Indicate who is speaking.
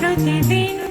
Speaker 1: প্রতিদিন